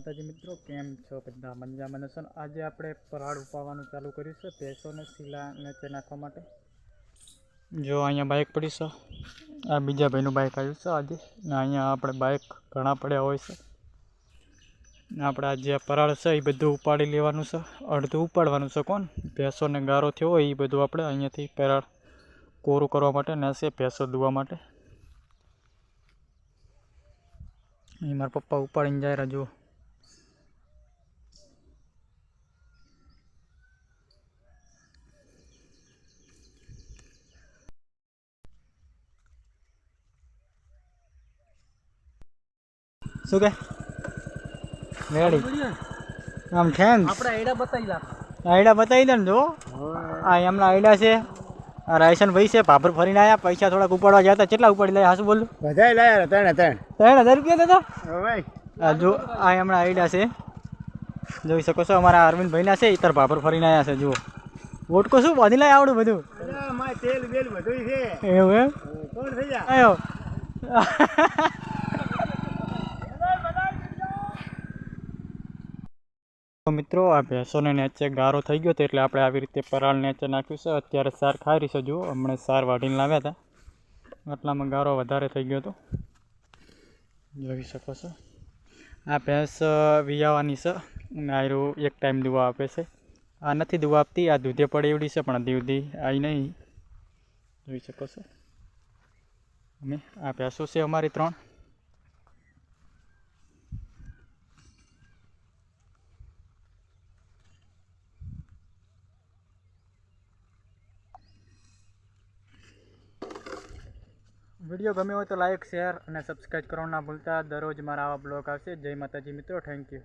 માતાજી મિત્રો, કેમ છો બધા? મજામાં છો ને આજે આપણે પરાળ ઉપાડવાનું ચાલુ કર્યું છે ભેંસોને શીલા નીચે નાખવા માટે. જો અહીંયા બાઇક પડી છે. આ બીજા ભાઈનું બાઇક આવ્યું છે આજે. ને અહીંયા આપણે બાઇક ઘણા પડ્યા હોય છે. ને આપણે આ પરાળ છે એ બધું ઉપાડી લેવાનું છે. અડધું ઉપાડવાનું છે કોણ? ભેંસોને ગારો થયો હોય એ બધું આપણે અહીંયાથી પરાળ કોરું કરવા માટે ને છે ભેંસો ધોવા માટે. અહીં મારા પપ્પા ઉપાડીને જાય રહ્યા જુઓ. શું કે? રેડી આમ થેન્ક્સ આપણે આઈડા બતાવી લાખ આઈડા બતાવી દે ને જો. આ એમના આઈડા છે. આ રાયસન ભાઈ છે ભાભર ફરીને આવ્યા પૈસા થોડાક ઉપાડવા ગયા હતા. કેટલા ઉપાડી લાયા? હાસું બોલું? બધાય લાયા ત્રણે ત્રણ. ત્રણ હજાર રૂપિયા દાદા ભાઈ. આ જો આ એમના આઈડા છે. જોઈ શકો છો અમારા અરવિંદ ભાઈના છે ઇતર ભાભર ફરીને આવ્યા છે જુઓ. વોટકો શું? બાંધી લાય આવડું બધું? તેલ બેલ બધું છે. એવું એમ? કોણ થઈ જાય આયો. તો મિત્રો, આ ભેંસોને નીચે ગારો થઈ ગયો હતો એટલે આપણે આવી રીતે પરાળ નીચે નાખ્યું છે. અત્યારે સાર ખાઈ છે જુઓ, હમણાં સાર વાઢીને લાવ્યા હતા. આટલામાં ગારો વધારે થઈ ગયો હતો. જોઈ શકો છો. આ ભેંસ વિયાવાની છે અને આયરું એક ટાઈમ દુવા આપે છે. આ નથી દુવા આપતી, આ દૂધે પડે એવડી છે, પણ દૂધી આવી નહીં. જોઈ શકો છો. અમે આ ભેંસો છે અમારી ત્રણ. વીડિયો ગમ્યો હોય તો લાઈક, શેર અને સબસ્ક્રાઈબ કરવાનું ના ભૂલતા. દરરોજ મારા આવા બ્લોગ આવશે. જય માતાજી મિત્રો. Thank you